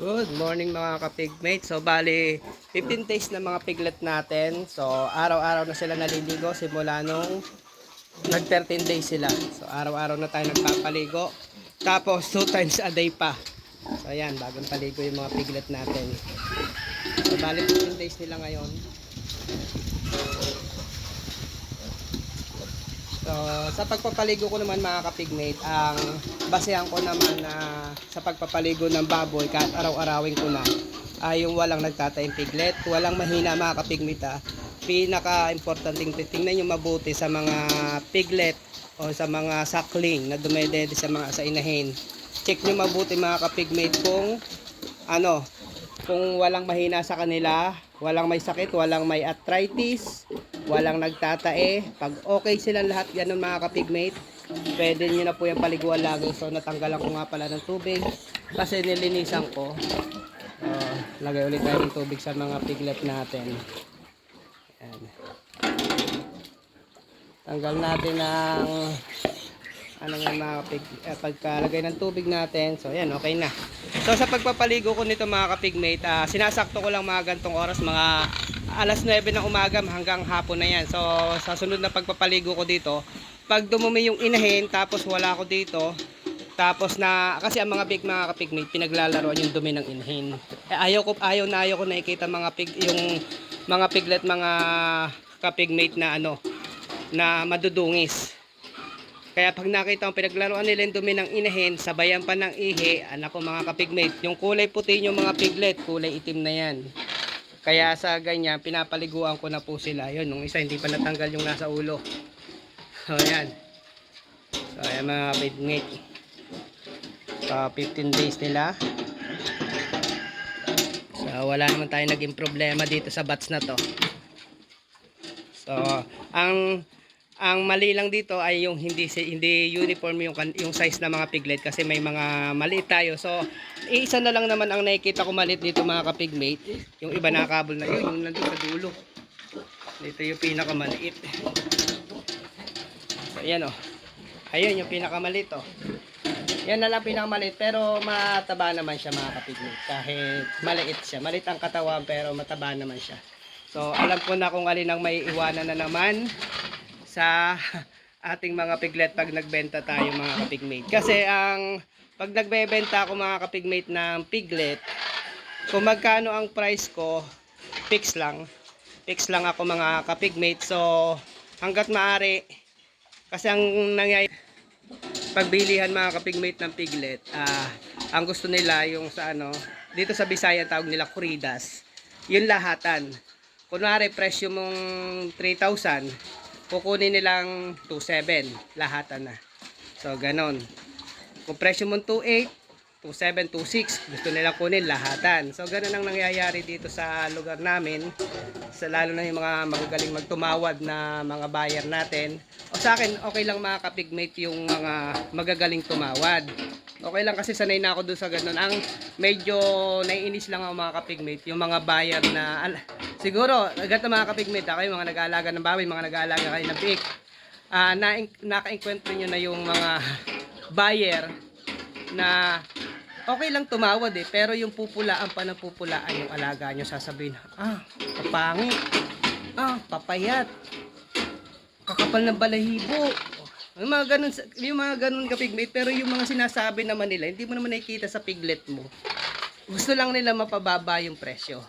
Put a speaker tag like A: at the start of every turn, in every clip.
A: Good morning mga kapigmate. So bali 15 days na mga piglet natin. So araw-araw na sila naliligo simula nung nag 13 days sila. So araw-araw na tayo nagpapaligo. Tapos 2 times a day pa. So ayan, bagong paligo yung mga piglet natin. So bali 15 days nila ngayon. So, sa pagpapaligo ko naman mga kapigmate, ang basehan ko naman na sa pagpapaligo ng baboy, kahit araw-arawin ko na, ay yung walang nagtataing piglet, walang mahina mga kapigmate ah. Pinaka-importanting tingnan nyo mabuti sa mga piglet o sa mga suckling na dumedede sa mga sa inahin. Check nyo mabuti mga kapigmate kung ano, kung walang mahina sa kanila, walang may sakit, walang may arthritis, walang nagtatae. Pag okay silang lahat ganun mga kapigmate, pwede nyo na po yung paliguan lagi. So natanggalan ko nga pala ng tubig kasi nilinisan ko. Uh, lagay ulit tayo ng tubig sa mga piglet natin. Ayan. Tanggal natin ng ano nga mga pig, eh, pagkalagay ng tubig natin. So, ayan, okay na. So, sa pagpapaligo ko nito mga kapigmate, ah, sinasakto ko lang mga gantong oras, mga alas 9 ng umaga hanggang hapon na yan. So, sa sunod na pagpapaligo ko dito, pag dumumi yung inahin, tapos wala ko dito, tapos na, kasi ang mga big mga kapigmate, pinaglalaroan yung dumi ng inahin. Eh, ayaw ko, ayaw na ayaw ko nakikita mga pig, yung mga piglet, mga kapigmate na ano, na madudungis. Kaya pag nakita mo pinaglaruan nila yung dumi ng inahin, sabayan pa ng ihi, anak ko mga kapigmate, yung kulay puti yung mga piglet, kulay itim na yan. Kaya sa ganyan, pinapaliguan ko na po sila. Yun, nung isa hindi pa natanggal yung nasa ulo. So, ayan. So, ayan mga kapigmate. So, 15 days nila. So, wala naman tayo naging problema dito sa bats na to. So, ang ang mali lang dito ay yung hindi hindi uniform yung yung size ng mga piglet kasi may mga maliit tayo. So, isa na lang naman ang nakikita ko maliit dito mga kapigmate. Yung iba nakakabol na yun, yung nandun sa dulo. Dito yung pinakamaliit. So, ayan oh. Ayun yung pinakamaliit oh. Yan na lang pinakamaliit pero mataba naman siya mga kapigmate. Kahit maliit siya. Maliit ang katawan pero mataba naman siya. So, alam ko na kung alin ang may iwanan na naman sa ating mga piglet pag nagbenta tayo mga kapigmate. Kasi ang pag nagbebenta ako mga kapigmate ng piglet, kung magkano ang price ko, fix lang. Fix lang ako mga kapigmate. So, hanggat maaari, kasi ang nangyayari, pagbilihan mga kapigmate ng piglet, ah, ang gusto nila yung sa ano, dito sa Bisaya tawag nila kuridas. Yung lahatan. Kunwari, presyo mong 3,000, kukunin nilang 2,700 lahatan na. So, ganon. Kung presyo mo 2,800, 2,700, 2,600, gusto nilang kunin lahatan. So, ganon ang nangyayari dito sa lugar namin. Sa, lalo na yung mga magagaling magtumawad na mga buyer natin. O sa akin, okay lang mga kapigmate yung mga magagaling tumawad. Okay lang kasi sanay na ako doon sa ganun. Ang medyo naiinis lang ako mga kapigmate, yung mga buyer na, siguro, agad na mga kapigmate, ako yung mga nag-aalaga ng baboy, mga nag-aalaga kayo ng pig. Ah, na naka-encounter nyo na yung mga buyer na okay lang tumawad eh, pero yung pupulaan pa ng pupulaan yung alaga nyo, sasabihin, ah, papangit, ah, papayat, kakapal ng balahibo. Yung mga ganun, yung mga ganun kapigmate, pero yung mga sinasabi naman nila, hindi mo naman nakikita sa piglet mo. Gusto lang nila mapababa yung presyo.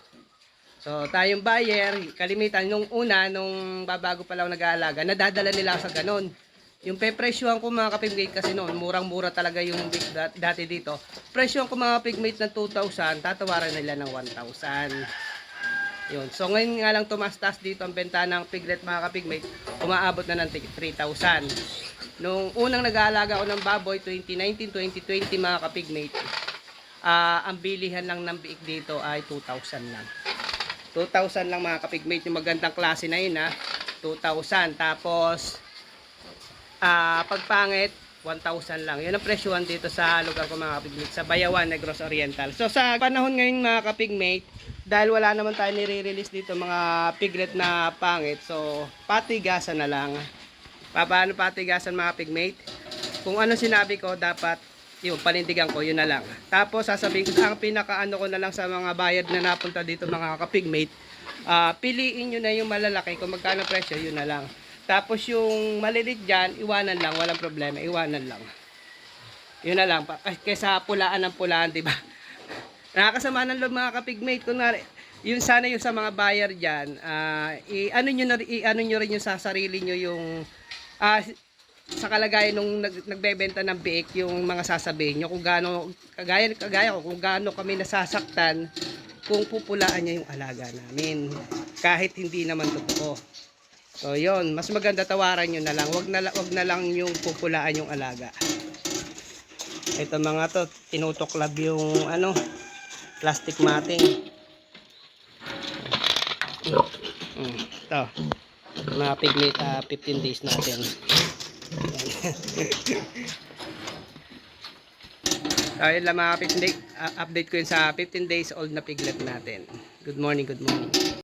A: So, tayong buyer, kalimitan, nung una, nung babago pa lang nag-aalaga, nadadala nila sa ganun. Yung pepresyohan ko mga kapigmate kasi noon, murang-mura talaga yung dati dito. Presyohan ko mga kapigmate ng 2,000, tatawaran nila ng 1,000. Yun. So ngayon nga lang tumastas dito ang benta ng piglet mga kapigmate, umaabot na ng tig- 3,000. Nung unang nag-aalaga ako ng baboy, 2019, 2020 mga kapigmate, ah ang bilihan lang ng biik dito ay 2,000 lang. 2,000 lang mga kapigmate, yung magandang klase na yun ha. 2,000. Tapos, ah pagpangit, 1,000 lang. Yun ang presyohan dito sa lugar ko mga kapigmate, sa Bayawan, Negros Oriental. So sa panahon ngayon mga kapigmate, dahil wala naman tayo nire-release dito mga piglet na pangit, so patigasan na lang. Pa- Paano patigasan mga pigmate? Kung ano sinabi ko, dapat Yung panindigan ko, yun na lang. Tapos sasabihin ko, ang pinakaano ko na lang sa mga bayad na napunta dito mga kapigmate, ah piliin nyo na yung malalaki, kung magkano presyo, yun na lang. Tapos yung malilit dyan, iwanan lang, walang problema, iwanan lang. Yun na lang, kaysa pulaan ng pulaan, di ba? Nakakasama ng loob mga kapigmate, kunwari, yun sana yung sa mga buyer dyan, ah, i, ano nyo, na, i, ano nyo rin yung sa sarili nyo yung, ah, sa kalagayan nung nag, nagbebenta ng biik, yung mga sasabihin nyo kung gaano, kagaya, kagaya ko, kung gaano kami nasasaktan kung pupulaan niya yung alaga namin. Kahit hindi naman totoo. So, yon mas maganda tawaran nyo na lang. Wag na, wag na lang yung pupulaan yung alaga. Ito mga to, tinutuklab yung ano, plastic matting. Mm, ito. Mga pigmate ah, 15 days natin. Ayun lang mga 15 day, update ko yun sa 15 days old na piglet natin. Good morning, good morning.